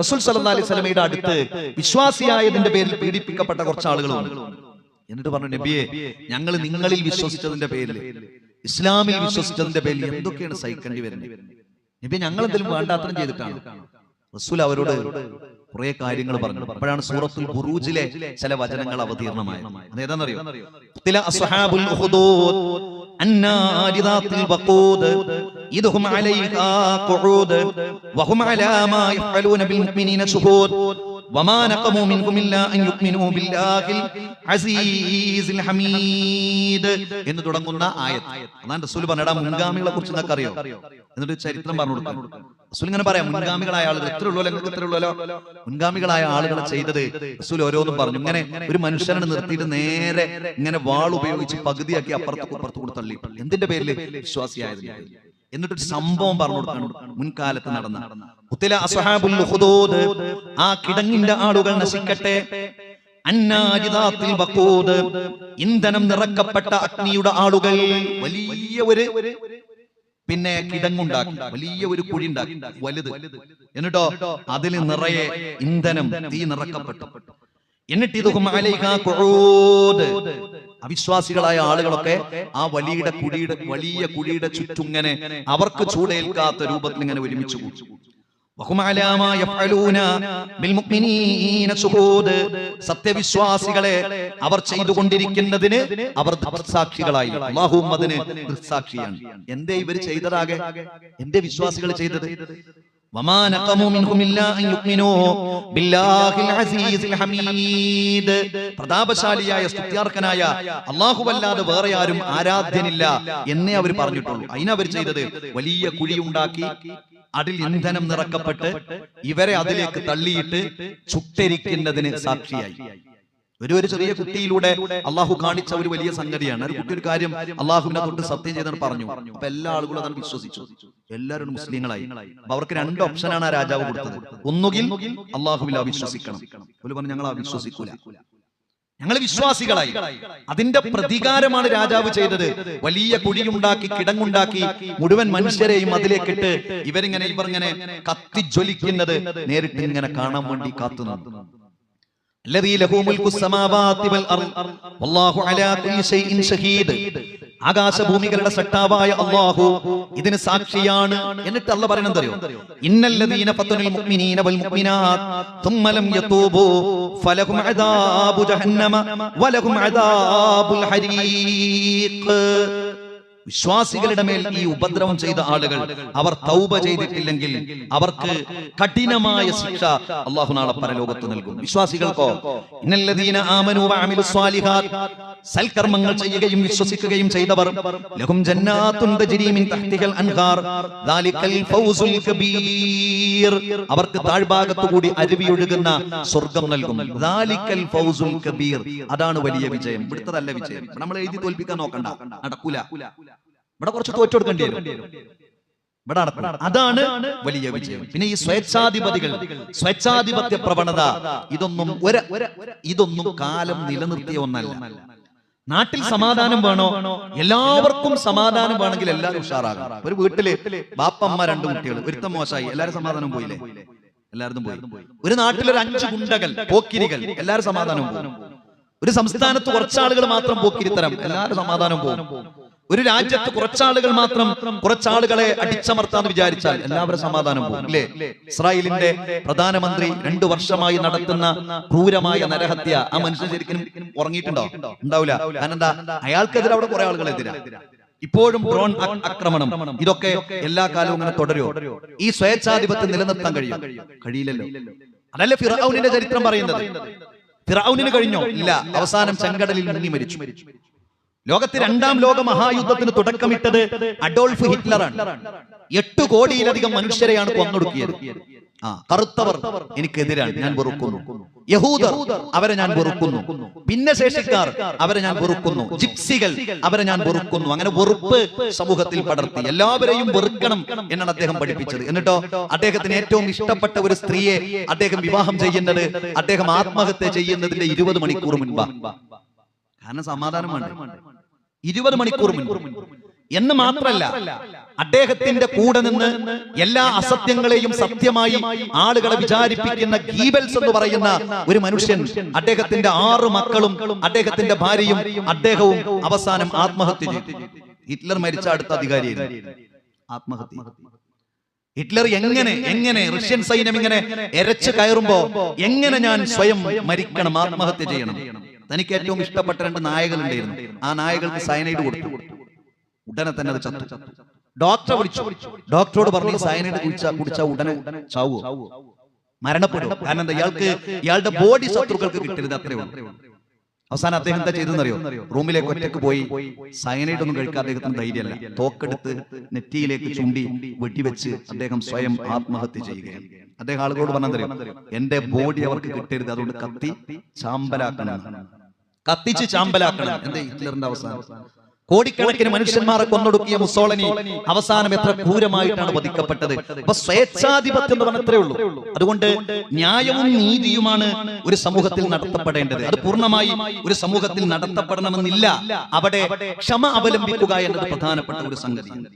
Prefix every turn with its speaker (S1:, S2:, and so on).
S1: റസൂൽ സല്ലല്ലാഹു അലൈഹി വസല്ലമയുടെ അടുത്ത് വിശ്വാസിയായതിന്റെ പേരിൽ പീഡിപ്പിക്കപ്പെട്ട കുറച്ച് ആളുകളുണ്ട് എന്നിട്ട് പറഞ്ഞു നബിയെ ഞങ്ങൾ നിങ്ങളിൽ വിശ്വസിച്ചതിന്റെ പേരിൽ ഇസ്ലാമിൽ വിശ്വസിച്ചതിന്റെ പേരിൽ എന്തൊക്കെയാണ് സഹിക്കേണ്ടി വരുന്നത്? നബി ഞങ്ങൾ എന്തെങ്കിലും വേണ്ടാത്തരം ചെയ്തിട്ടാണ്? റസൂൽ അവരോട് കുറെ കാര്യങ്ങൾ പറഞ്ഞു. അപ്പോഴാണ് സൂറത്തുൽ ബുറൂജിലെ ചില വചനങ്ങൾ അവതീർണമായത്. അതേതാണെന്നറിയോ ഇതുഹും അലൈഹാ ഖുഊദ്. വഹും അലാ മാ യഫ്അലൂന ബിൽ മുഅ്മിനീന സുഹൂദ് വമാ നഖമു മിൻകും ഇല്ലാ അൻ യുഅ്മിനൂ ബില്ലാഹിൽ അസീസിൽ ഹമീദ്. എന്ന് തുടങ്ങുന്ന ആയത്ത്. അന്നാ റസൂൽ പറഞ്ഞടാ മുൻഗാമികളെ കുറിച്ച് നിങ്ങൾക്ക് അറിയോ? എന്നിട്ട് ചരിത്രം പറഞ്ഞു കൊടുക്കും. റസൂൽ ഇങ്ങനെ പറയാം മുൻഗാമികളായ ആളുകൾ എത്ര ഉള്ളോ അല്ലെങ്കിൽ എത്ര ഉള്ളോ മുൻഗാമികളായ ആളുകൾ ചെയ്തത് റസൂൽ ഓരോന്നും പറഞ്ഞു. ഇങ്ങനെ ഒരു മനുഷ്യനെ നിർത്തിയിട്ട് നേരെ ഇങ്ങനെ വാൾ ഉപയോഗിച്ച് പകുതിയാക്കി അപ്പുറത്ത് അപ്പുറത്ത് കൊടുത്തള്ളി. എന്തിന്റെ പേരിൽ വിശ്വാസിയായതിന്റെ എന്നിട്ടൊരു സംഭവം പറഞ്ഞു കൊടുക്കണം മുൻകാലത്ത് നടന്ന. ആ കിടങ്ങിന്റെ ആളുകൾ നശിക്കട്ടെ. ഇന്ധനം നിറക്കപ്പെട്ട അഗ്നിയുടെ ആളുകൾ വലിയ ഒരു പിന്നെ കിടങ്ങുണ്ടാക്കി. വലിയ ഒരു കുഴി ഉണ്ടാക്കി വലുത്. എന്നിട്ടോ? അതിൽ നിറയെ ഇന്ധനം തീ നിറക്കപ്പെട്ടു. എന്നിട്ട്. അവിശ്വാസികളായ ആളുകളൊക്കെ ആ വലിയ കുടിയുടെ വലിയ കുടിയുടെ ചുറ്റുങ്ങനെ അവർക്ക് ചൂടേൽക്കാത്ത രൂപത്തിൽ ഇങ്ങനെ ഒരുമിച്ച് കൂടി. സത്യവിശ്വാസികളെ അവർ ചെയ്തുകൊണ്ടിരിക്കുന്നതിന് അവർ ദൃക്സാക്ഷികളായി. അള്ളാഹുവും അതിന് ദൃക്സാക്ഷിയാണ്. എന്തേ ഇവർ ചെയ്തതാകെ? എന്റെ വിശ്വാസികൾ ചെയ്തത്? وما نقموا منهم إلا أن يؤمنوا بالله العزيز الحميد പ്രതാപശാലിയായ സ്തുത്യാർക്കനായ അല്ലാഹുവല്ലാതെ വേറെ ആരും ആരാധ്യനില്ല എന്നേ അവർ പറഞ്ഞിട്ടുള്ളൂ അതിനവർ ചെയ്തത് വലിയ കുഴിയുണ്ടാക്കി അതിൽ ഇന്ധനം നിറക്കപ്പെട്ട് ഇവരെ അതിലേക്ക് തള്ളിയിട്ട് ചുട്ടരിക്കുന്നതിന് സാക്ഷിയായി ഒരു ഒരു ചെറിയ കുട്ടിയിലൂടെ അള്ളാഹു കാണിച്ച ഒരു വലിയ സംഗതിയാണ്. ഒരു കുട്ടി ഒരു കാര്യം അള്ളാഹുവിനെ തൊട്ട് സത്യം ചെയ്തെന്ന് പറഞ്ഞു. അപ്പൊ എല്ലാ ആളുകളും അതാണ് വിശ്വസിച്ചു. എല്ലാവരും മുസ്ലിങ്ങളായി. അവർക്ക് രണ്ട് ഓപ്ഷനാണ് ആ രാജാവ് കൊടുത്തത്. ഒന്നുകിൽ അള്ളാഹുവിൽ അവിശ്വസിക്കണം. ഒരു പറഞ്ഞു ഞങ്ങൾ അവിശ്വസിക്കൂല. ഞങ്ങൾ വിശ്വാസികളായി. അതിന്റെ പ്രതികാരമാണ് രാജാവ് ചെയ്തത്. വലിയ കുഴിയുണ്ടാക്കി കിടങ്ങുണ്ടാക്കി മുഴുവൻ മനുഷ്യരെയും അതിലേക്കിട്ട് ഇവരിങ്ങനെ ഇവർ ഇങ്ങനെ കത്തിജ്വലിക്കുന്നത് നേരിട്ട് ഇങ്ങനെ കാണാൻ വേണ്ടി കാത്തുനിന്നു. ആകാശഭൂമികളുടെ സട്ടാവായ അള്ളാഹു ഇതിന് സാക്ഷിയാണ് എന്നിട്ട് അല്ല പറയണം തരുമോ ഇന്നല്ലദീന ഫത്തനുൽ മുഅ്മിനീന വൽ മുഅ്മിനാത് തുമ്മ ലം ഫലഹും അദാബു ജഹന്നമ വലഹും അദാബുൽ ഹരീഖ് വിശ്വാസികളുടെ മേൽ ഈ ഉപദ്രവം ചെയ്ത ആളുകൾ അവർ തൗബ ചെയ്തിട്ടില്ലെങ്കിൽ അവർക്ക് കഠിനമായ ശിക്ഷ അള്ളാഹു നാളെ പരലോകത്ത് നൽകും. വിശ്വാസികൾക്കോ ഇന്നല്ലദീന ആമനു വഅമിലു സ്വാലിഹാത്ത് സൽക്കർമ്മങ്ങൾ ചെയ്യുകയും വിശ്വസിക്കുകയും ചെയ്തവർ ലഹും ജന്നാത്തുൻ തജ്രി മിൻ തഹ്തിഹൽ അൻഹാർ. ഫൗസുൽ കബീർ. അവർക്ക് താഴ്ഭാഗത്തു കൂടി അരുവിയൊഴുകുന്ന സ്വർഗം നൽകും. ഫൗസുൽ കബീർ. അതാണ് വലിയ വിജയം. ഇവിടുത്തതല്ല വിജയം. നമ്മൾ എഴുതി തോൽപ്പിക്കാൻ നോക്കണ്ട. നടക്കൂല. ഇവിടെ കുറച്ച് തോറ്റെടുക്കേണ്ടി വരും. ഇവിടെ അതാണ് വലിയ വിജയം. പിന്നെ ഈ സ്വേച്ഛാധിപതികൾ സ്വേച്ഛാധിപത്യ പ്രവണത ഇതൊന്നും ഒരു ഇതൊന്നും കാലം നിലനിർത്തിയ ഒന്നല്ല. നാട്ടിൽ സമാധാനം വേണോ? എല്ലാവർക്കും സമാധാനം വേണമെങ്കിൽ എല്ലാവരും ഉഷാറാകും ഒരു വീട്ടിൽ ബാപ്പമ്മ രണ്ടു കുട്ടികൾ ഒരുത്തം മോശമായി. എല്ലാവരും സമാധാനം പോയില്ലേ? എല്ലാവരും പോയി. ഒരു നാട്ടിൽ ഒരു അഞ്ച് ഗുണ്ടകൾ പോക്കിരികൾ എല്ലാവരും സമാധാനം പോകും. ഒരു സംസ്ഥാനത്ത് കുറച്ചാളുകൾ മാത്രം പോക്കിരിത്തരം എല്ലാവരും സമാധാനം പോകും. ഒരു രാജ്യത്ത് കുറച്ചാളുകൾ മാത്രം കുറച്ചാളുകളെ അടിച്ചമർത്താന്ന് വിചാരിച്ചാൽ എല്ലാവരും സമാധാനം പോകും. അല്ലേ? ഇസ്രായേലിന്റെ പ്രധാനമന്ത്രി രണ്ടു വർഷമായി നടത്തുന്ന ക്രൂരമായ നരഹത്യ ആ മനുഷ്യ ശരിക്കും ഉറങ്ങിയിട്ടുണ്ടോ? ഉണ്ടാവില്ല. കാരണം എന്താ? അയാൾക്കെതിരെ അവിടെ കുറെ ആളുകളെതിരാ ഇപ്പോഴും ഡ്രോൺ ആക്രമണം ഇതൊക്കെ എല്ലാ കാലവും ഇങ്ങനെ തുടരുമോ ഈ സ്വേച്ഛാധിപത്യം നിലനിർത്താൻ കഴിയും കഴിയില്ലല്ലോ. അതല്ലേ ഫിറൌനിന്റെ ചരിത്രം പറയുന്നത്? ഫിറൌനിന് കഴിഞ്ഞോ? ഇല്ല. അവസാനം ചെങ്കടലിൽ മുങ്ങി മരിച്ചു. ലോകത്തെ രണ്ടാം ലോക മഹായുദ്ധത്തിന് തുടക്കമിട്ടത് അഡോൾഫ് ഹിറ്റ്ലറാണ്. എട്ട് കോടിയിലധികം മനുഷ്യരെയാണ് കൊന്നൊടുക്കിയത്. ആ കറുത്തവർ എനിക്കെതിരാണ് ഞാൻ വെറുക്കുന്നു. യഹൂദർ അവരെ ഞാൻ വെറുക്കുന്നു. ഭിന്നശേഷിക്കാർ അവരെ ഞാൻ വെറുക്കുന്നു. ജിപ്സികൾ അവരെ ഞാൻ വെറുക്കുന്നു. അങ്ങനെ വെറുപ്പ് സമൂഹത്തിൽ പടർത്തി. എല്ലാവരെയും വെറുക്കണം എന്നാണ് അദ്ദേഹം പഠിപ്പിച്ചത്. എന്നിട്ടോ അദ്ദേഹത്തിന് ഏറ്റവും ഇഷ്ടപ്പെട്ട ഒരു സ്ത്രീയെ അദ്ദേഹം വിവാഹം ചെയ്യുന്നത് അദ്ദേഹം ആത്മഹത്യ ചെയ്യുന്നതിന്റെ ഇരുപത് മണിക്കൂർ മുൻപാ. കാരണം സമാധാനം വേണ്ട? ഇരുപത് മണിക്കൂർ മുൻപ്. എന്ന് മാത്രല്ല അദ്ദേഹത്തിന്റെ കൂടെ നിന്ന് എല്ലാ അസത്യങ്ങളെയും സത്യമായി ആളുകളെ വിചാരിപ്പിക്കുന്ന ഗീബൽസ് എന്ന് പറയുന്ന ഒരു മനുഷ്യൻ അദ്ദേഹത്തിന്റെ ആറ് മക്കളും അദ്ദേഹത്തിന്റെ ഭാര്യയും അദ്ദേഹവും അവസാനം ആത്മഹത്യ ചെയ്തു. ഹിറ്റ്ലർ മരിച്ച അടുത്ത അധികാരിയായിരുന്നു. ആത്മഹത്യ. ഹിറ്റ്ലർ എങ്ങനെ എങ്ങനെ റഷ്യൻ സൈന്യം ഇങ്ങനെ എരച്ച് കയറുമ്പോ എങ്ങനെ ഞാൻ സ്വയം മരിക്കണം ആത്മഹത്യ ചെയ്യണം. തനിക്ക് ഏറ്റവും ഇഷ്ടപ്പെട്ട രണ്ട് നായകളുണ്ടായിരുന്നു ആ നായകൾക്ക് സയനൈഡ് കൊടുത്തു. ഉടനെ തന്നെ അത് ചത്തു. ഡോക്ടറെ വിളിച്ചു. ഡോക്ടറോട് പറഞ്ഞു സയനൈഡ് കുടിച്ച കുടിച്ച ഉടനെ ചാവോ മരണപ്പെടും. കാരണം എന്താ ഇയാൾക്ക് ഇയാളുടെ ബോഡി ശത്രുക്കൾക്ക് കിട്ടരുത് അത്രേ ഉള്ളൂ. അവസാനം അദ്ദേഹം എന്താ ചെയ്തെന്നറിയോ റൂമിലേക്ക് ഒറ്റയ്ക്ക് പോയി സയനൈഡ് ഒന്നും കഴിക്കാൻ അദ്ദേഹത്തിന് ധൈര്യമല്ല. തോക്കെടുത്ത് നെറ്റിയിലേക്ക് ചുണ്ടി വെട്ടിവെച്ച് അദ്ദേഹം സ്വയം ആത്മഹത്യ ചെയ്യുകയാണ്. അദ്ദേഹം ആളുകളോട് പറഞ്ഞതറിയോ എന്റെ ബോഡി അവർക്ക് കിട്ടരുത്. അതുകൊണ്ട് കത്തി ചാമ്പലാക്കണം. കത്തിച്ച് ചാമ്പലാക്കണം. എന്താ ഹിറ്റ്ലറിന്റെ അവസാനം. കോടിക്കണക്കിന് മനുഷ്യന്മാരെ കൊന്നൊടുക്കിയ മുസോളനി അവസാനം എത്ര ക്രൂരമായിട്ടാണ് വധിക്കപ്പെട്ടത് അപ്പൊ സ്വേച്ഛാധിപത്യം എന്ന് പറഞ്ഞത്രേ ഉള്ളൂ. അതുകൊണ്ട് ന്യായവും നീതിയുമാണ് ഒരു സമൂഹത്തിൽ നടത്തപ്പെടേണ്ടത്. അത് പൂർണമായി ഒരു സമൂഹത്തിൽ നടത്തപ്പെടണമെന്നില്ല. അവിടെ ക്ഷമ അവലംബിക്കുക എന്നത് പ്രധാനപ്പെട്ട ഒരു സംഗതിയാണ്.